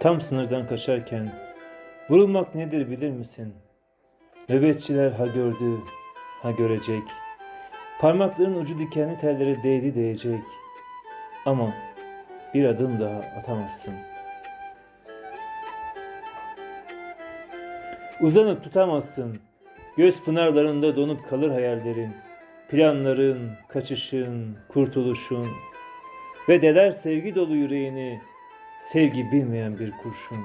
Tam sınırdan kaçarken vurulmak nedir bilir misin? Nöbetçiler ha gördü, ha görecek. Parmakların ucu dikenli tellere değdi değecek. Ama bir adım daha atamazsın. Uzanıp tutamazsın. Göz pınarlarında donup kalır hayallerin. Planların, kaçışın, kurtuluşun. Ve deler sevgi dolu yüreğini sevgi bilmeyen bir kurşun.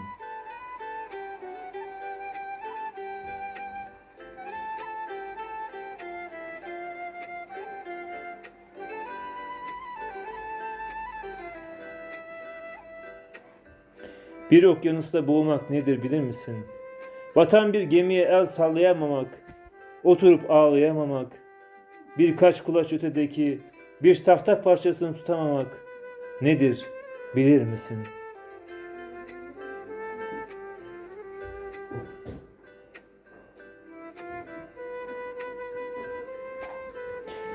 Bir okyanusta boğulmak nedir bilir misin? Batan bir gemiye el sallayamamak, oturup ağlayamamak, birkaç kulaç ötedeki bir tahta parçasını tutamamak nedir bilir misin?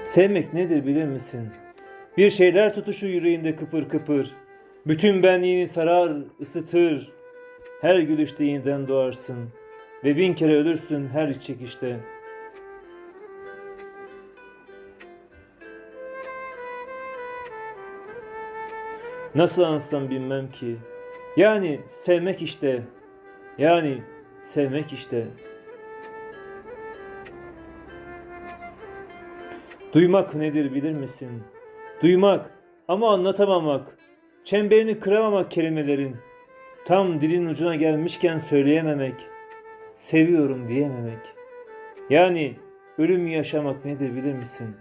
Sevmek nedir bilir misin? Bir şeyler tutuşu yüreğinde kıpır kıpır. Bütün benliğini sarar, ısıtır. Her gülüşte yeniden doğarsın. Ve bin kere ölürsün her çekişte. Nasıl anlatsam bilmem ki. Yani sevmek işte. Yani sevmek işte. Duymak nedir bilir misin? Duymak ama anlatamamak. Çemberini kıramamak kelimelerin. Tam dilin ucuna gelmişken söyleyememek. Seviyorum diyememek. Yani ölüm yaşamak nedir bilir misin?